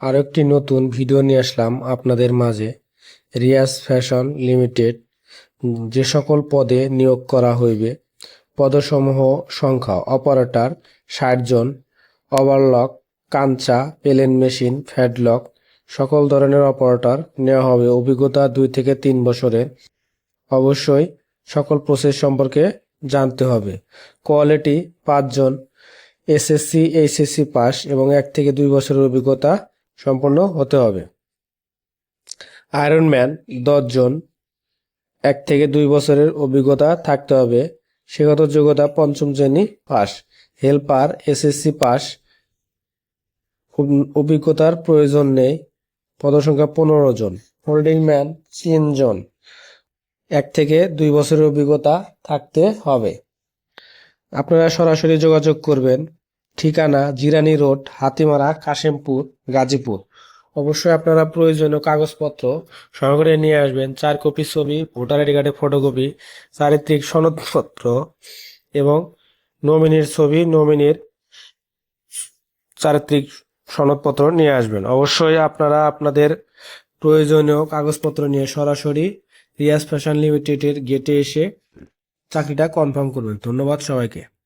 আর একটি নতুন ভিডিও নিয়ে আসলাম আপনাদের মাঝে। রিয়াজ ফ্যাশন লিমিটেড, যে সকল পদে নিয়োগ করা হইবে, পদসমূহ সংখ্যা, অপারেটর ষাট জন, ওভারলক, কাঞ্চা, পেলেন মেশিন, ফ্যাডলক, সকল ধরনের অপারেটর নেওয়া হবে। অভিজ্ঞতা দুই থেকে তিন বছরের। অবশ্যই সকল প্রসেস সম্পর্কে জানতে হবে। কোয়ালিটি পাঁচজন এসএসসি, এইচএসসি পাস এবং এক থেকে দুই বছরের অভিজ্ঞতা সম্পন্ন হতে হবে। আয়রন ম্যান দশজন, এক থেকে দুই বছরের অভিজ্ঞতা থাকতে হবে। শিক্ষাগত যোগ্যতা পঞ্চম শ্রেণি পাস। Helper SSC pass. অভিজ্ঞতার প্রয়োজন নেই। পদসংখ্যা পনেরো জন। হোল্ডিং ম্যান তিনজন এক থেকে দুই বছরের অভিজ্ঞতা থাকতে হবে। আপনারা সরাসরি যোগাযোগ করবেন। ঠিকানা জিরানি রোড, হাতিমারা, কাশিমপুর, গাজীপুর। অবশ্যই আপনারা প্রয়োজনীয় কাগজপত্র সহকারে নিয়ে আসবেন, চার কপি ছবি, ভোটার আইডি কার্ডের ফটোকপি, চারিত্রিক সনদপত্র এবং নমিনির ছবি, নমিনির চারিত্রিক সনদপত্র নিয়ে আসবেন। অবশ্যই আপনারা আপনাদের প্রয়োজনীয় কাগজপত্র নিয়ে সরাসরি রিয়াজ ফ্যাশন লিমিটেডের গেটে এসে চাকরিটা কনফার্ম করবেন। ধন্যবাদ সবাইকে।